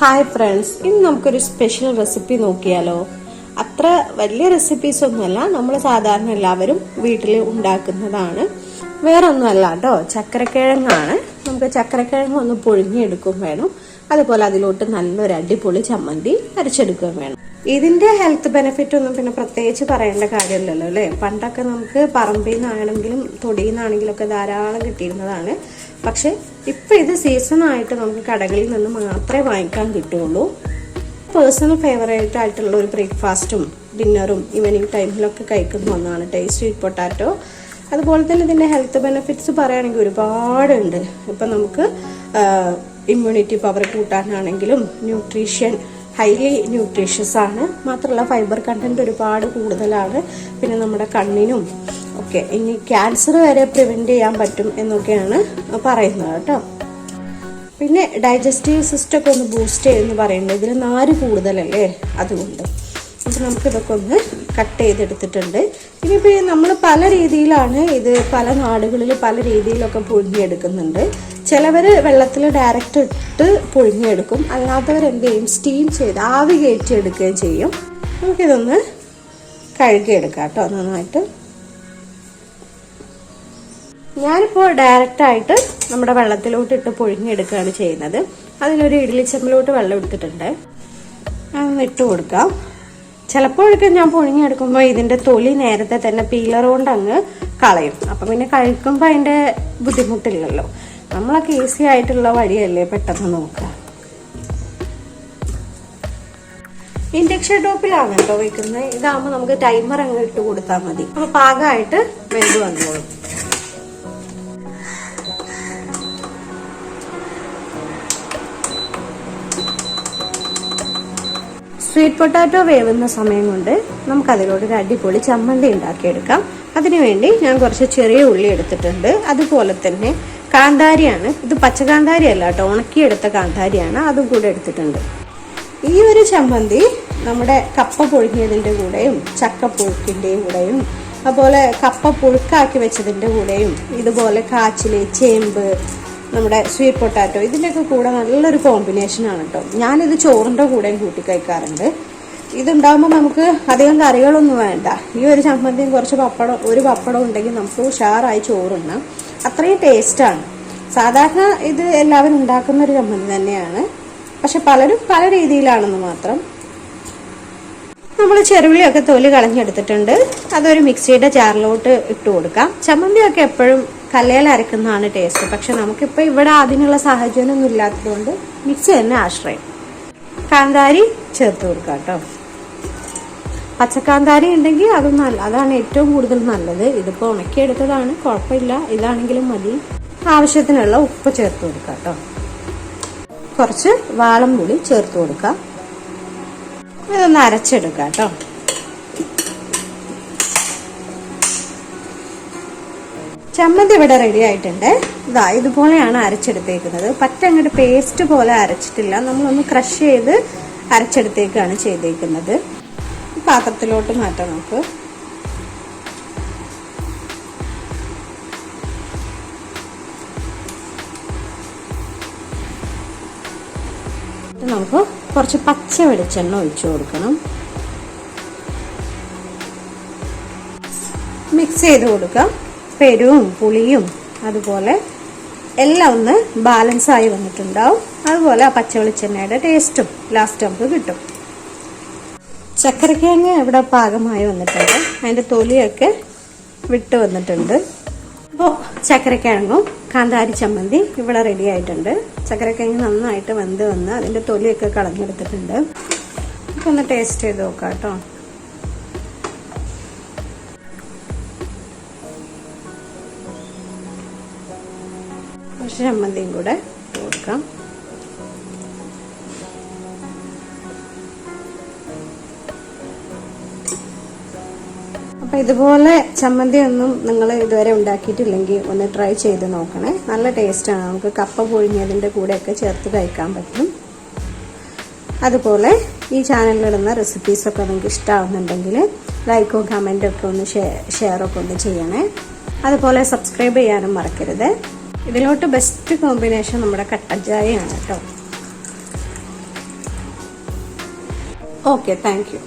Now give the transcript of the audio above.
Hi friends ഇന്ന് നമുക്കൊരു special recipe നോക്കിയാലോ? അത്ര വലിയ റെസിപ്പീസ് ഒന്നുമല്ല. നമ്മൾ സാധാരണ എല്ലാവരും വീട്ടിൽ ഉണ്ടാക്കുന്നതാണ്. വേറെ ഒന്നുമല്ല കേട്ടോ. ചക്കരക്കിഴങ്ങാണ്. നമുക്ക് ചക്കരക്കിഴങ്ങ് ഒന്ന് പുഴുങ്ങിയെടുക്കും വേണം. അതുപോലെ അതിലോട്ട് നല്ലൊരു അടിപൊളി ചമ്മന്തി അരച്ചെടുക്കുകയും വേണം. ഇതിന്റെ ഹെൽത്ത് ബെനിഫിറ്റ് ഒന്നും പിന്നെ പ്രത്യേകിച്ച് പറയേണ്ട കാര്യമില്ലല്ലോ അല്ലേ? പണ്ടൊക്കെ നമുക്ക് പറമ്പിൽ നിന്നാണെങ്കിലും തൊടിയിൽ നിന്നാണെങ്കിലും ഒക്കെ ധാരാളം കിട്ടിയിരുന്നതാണ്. പക്ഷെ ഇപ്പൊ ഇത് സീസണായിട്ട് നമുക്ക് കടകളിൽ നിന്ന് മാത്രമേ വാങ്ങിക്കാൻ കിട്ടുള്ളൂ പേഴ്സണൽ ഫേവറേറ്റ് ആയിട്ടുള്ള ഒരു ബ്രേക്ക്ഫാസ്റ്റും ഡിന്നറും ഈവനിങ് ടൈമിലൊക്കെ കഴിക്കുന്ന ഒന്നാണ് ടേസ്റ്റ് സ്വീറ്റ് പൊട്ടാറ്റോ അതുപോലെ തന്നെ ഇതിന്റെ ഹെൽത്ത് ബെനിഫിറ്റ്സ് പറയുകയാണെങ്കിൽ ഒരുപാടുണ്ട്. ഇപ്പം നമുക്ക് ഇമ്മ്യൂണിറ്റി പവർ കൂട്ടാനാണെങ്കിലും ന്യൂട്രീഷ്യൻ ഹൈലി ന്യൂട്രീഷ്യസ് ആണ്. മാത്രമല്ല ഫൈബർ കണ്ടന്റ് ഒരുപാട് കൂടുതലാണ്. പിന്നെ നമ്മുടെ കണ്ണിനും ഒക്കെ ഇനി ക്യാൻസർ വരെ പ്രിവെന്റ് ചെയ്യാൻ പറ്റും എന്നൊക്കെയാണ് പറയുന്നത് കേട്ടോ. പിന്നെ ഡൈജസ്റ്റീവ് സിസ്റ്റം ഒക്കെ ഒന്ന് ബൂസ്റ്റ് ചെയ്യുമെന്ന് പറയുന്നത് ഇതിൽ നാര് കൂടുതലല്ലേ? അതുകൊണ്ട്. അപ്പോൾ നമുക്കിതൊക്കെ ഒന്ന് കട്ട് ചെയ്തെടുത്തിട്ടുണ്ട്. ഇനിയിപ്പോൾ നമ്മൾ പല രീതിയിലാണ് ഇത് പല നാടുകളിൽ പല രീതിയിലൊക്കെ പുഴുങ്ങിയെടുക്കുന്നുണ്ട്. ചിലവർ വെള്ളത്തിൽ ഡയറക്റ്റ് ഇട്ട് പുഴുങ്ങിയെടുക്കും. അല്ലാത്തവർ എന്ത് ചെയ്യും? സ്റ്റീം ചെയ്ത് ആവി കയറ്റി എടുക്കുകയും ചെയ്യും. നമുക്കിതൊന്ന് കഴുകിയെടുക്കാം കേട്ടോ നന്നായിട്ട്. ഞാനിപ്പോൾ ഡയറക്റ്റായിട്ട് നമ്മുടെ വെള്ളത്തിലോട്ട് ഇട്ട് പുഴുങ്ങിയെടുക്കുകയാണ് ചെയ്യുന്നത്. അതിനൊരു ഇഡ്ഡലി ചെമ്പിലോട്ട് വെള്ളം എടുത്തിട്ടുണ്ട്. ഇട്ട് കൊടുക്കാം. ചിലപ്പോഴൊക്കെ ഞാൻ പുഴുങ്ങിയെടുക്കുമ്പോൾ ഇതിന്റെ തൊലി നേരത്തെ തന്നെ പീലർ കൊണ്ട് അങ്ങ് കളയും. അപ്പം പിന്നെ കഴിക്കുമ്പോൾ അതിന്റെ ബുദ്ധിമുട്ടില്ലല്ലോ. നമ്മളൊക്കെ ഈസി ആയിട്ടുള്ള വഴിയല്ലേ പെട്ടെന്ന് നോക്കുക. ഇൻഡക്ഷൻ ടോപ്പിലാണ് കേട്ടോ വെക്കുന്നത്? ഇതാകുമ്പോൾ നമുക്ക് ടൈമർ അങ്ങ് ഇട്ട് കൊടുത്താൽ മതി. അപ്പോൾ പാകമായിട്ട് വെന്ത് വന്നോളും. സ്വീറ്റ് പൊട്ടാറ്റോ വേവുന്ന സമയം കൊണ്ട് നമുക്ക് അതിലോട്ട് ഒരു അടിപൊളി ചമ്മന്തി ഉണ്ടാക്കിയെടുക്കാം. അതിനുവേണ്ടി ഞാൻ കുറച്ച് ചെറിയ ഉള്ളി എടുത്തിട്ടുണ്ട്. അതുപോലെ തന്നെ കാന്താരിയാണ്. ഇത് പച്ചക്കാന്താരി അല്ല കേട്ടോ. ഉണക്കിയെടുത്ത കാന്താരിയാണ്. അതും കൂടെ എടുത്തിട്ടുണ്ട്. ഈ ഒരു ചമ്മന്തി നമ്മുടെ കപ്പ പുഴുങ്ങിയതിന്റെ കൂടെയും ചക്ക പുഴുക്കിന്റെയും കൂടെയും അതുപോലെ കപ്പ പുഴുക്കാക്കി വെച്ചതിന്റെ കൂടെയും ഇതുപോലെ കാച്ചിൽ ചേമ്പ് നമ്മുടെ സ്വീറ്റ് പൊട്ടാറ്റോ ഇതിന്റെയൊക്കെ കൂടെ നല്ലൊരു കോമ്പിനേഷനാണ് കേട്ടോ ഞാനിത് ചോറിന്റെ കൂടെയും കൂട്ടി കഴിക്കാറുണ്ട്. ഇതുണ്ടാകുമ്പോൾ നമുക്ക് അധികം കറികളൊന്നും വേണ്ട. ഈ ഒരു ചമ്മന്തിയും കുറച്ച് പപ്പടം ഒരു പപ്പടം ഉണ്ടെങ്കിൽ നമുക്ക് ഉഷാറായി ചോറുണ്ണാം. അത്രയും ടേസ്റ്റാണ് സാധാരണ ഇത് എല്ലാവരും ഉണ്ടാക്കുന്ന ഒരു ചമ്മന്തി തന്നെയാണ്. പക്ഷെ പലരും പല രീതിയിലാണെന്ന് മാത്രം. നമ്മൾ ചെറുവിളിയൊക്കെ തൊലി കളഞ്ഞെടുത്തിട്ടുണ്ട്. അതൊരു മിക്സിയുടെ ചാറിലോട്ട് ഇട്ട് കൊടുക്കാം. ചമ്മന്തിയൊക്കെ എപ്പോഴും കല്ലയിൽ അരക്കുന്നതാണ് ടേസ്റ്റ് പക്ഷെ നമുക്കിപ്പോൾ ഇവിടെ അതിനുള്ള സാഹചര്യമൊന്നും ഇല്ലാത്തതുകൊണ്ട് മിക്സി തന്നെ ആശ്രയം. കാന്താരി ചേർത്ത് കൊടുക്കാം കേട്ടോ. പച്ചക്കാന്താരി ഉണ്ടെങ്കിൽ അത് നല്ല അതാണ് ഏറ്റവും കൂടുതൽ നല്ലത്. ഇതിപ്പോൾ ഉണക്കിയെടുത്തതാണ് കുഴപ്പമില്ല. ഇതാണെങ്കിലും മതി. ആവശ്യത്തിനുള്ള ഉപ്പ് ചേർത്ത് കൊടുക്കാം കേട്ടോ. കുറച്ച് വാളം പുളി ചേർത്ത് കൊടുക്കാം ഇതൊന്ന് അരച്ചെടുക്കാം കേട്ടോ. ചമ്മന്തി ഇവിടെ റെഡി ആയിട്ടുണ്ട്. ഇതാ ഇതുപോലെയാണ് അരച്ചെടുത്തേക്കുന്നത്. പറ്റ അങ്ങോട്ട് പേസ്റ്റ് പോലെ അരച്ചിട്ടില്ല. നമ്മളൊന്ന് ക്രഷ് ചെയ്ത് അരച്ചെടുത്തേക്കാണ് ചെയ്തേക്കുന്നത്. പാത്രത്തിലോട്ട് മാറ്റാം നമുക്ക്. നമുക്ക് കുറച്ച് പച്ച വെളിച്ചെണ്ണ ഒഴിച്ചു കൊടുക്കണം. മിക്സ് ചെയ്ത് കൊടുക്കാം. പെരുവും പുളിയും അതുപോലെ എല്ലാം ഒന്ന് ബാലൻസ് ആയി വന്നിട്ടുണ്ടാവും. അതുപോലെ ആ പച്ച വെളിച്ചെണ്ണയുടെ ടേസ്റ്റും ലാസ്റ്റ് നമുക്ക് കിട്ടും. ചക്കരക്കിഴങ്ങ് ഇവിടെ പാകമായി വന്നിട്ടുണ്ട്. അതിന്റെ തൊലിയൊക്കെ വിട്ട് വന്നിട്ടുണ്ട്. അപ്പോൾ ചക്കരക്കിഴങ്ങും കാന്താരി ചമ്മന്തി ഇവിടെ റെഡി ആയിട്ടുണ്ട്. ചക്കരക്കിഴങ്ങ് നന്നായിട്ട് വെന്ത് വന്ന് അതിന്റെ തൊലിയൊക്കെ കളഞ്ഞെടുത്തിട്ടുണ്ട്. നമുക്കൊന്ന് ടേസ്റ്റ് ചെയ്ത് നോക്കാം കേട്ടോ ചമ്മന്തിയും കൂടെ കൊടുക്കാം. അപ്പോൾ ഇതുപോലെ ചമ്മന്തി ഒന്നും നിങ്ങൾ ഇതുവരെ ഉണ്ടാക്കിയിട്ടില്ലെങ്കിൽ ഒന്ന് ട്രൈ ചെയ്ത് നോക്കണേ. നല്ല ടേസ്റ്റാണ് നമുക്ക് കപ്പ പൊഴിഞ്ഞതിന്റെ കൂടെയൊക്കെ ചേർത്ത് കഴിക്കാൻ പറ്റും. അതുപോലെ ഈ ചാനലിലിടുന്ന റെസിപ്പീസൊക്കെ നിങ്ങൾക്ക് ഇഷ്ടമാവുന്നുണ്ടെങ്കിൽ ലൈക്കോ കമന്റോ ഒക്കെ ഒന്ന് ഷെയറൊക്കെ ഒന്ന് ചെയ്യണേ. അതുപോലെ സബ്സ്ക്രൈബ് ചെയ്യാനും മറക്കരുത്. ഇതിലോട്ട് ബെസ്റ്റ് കോമ്പിനേഷൻ നമ്മുടെ കട്ടജായയാണ് കേട്ടോ. Okay thank you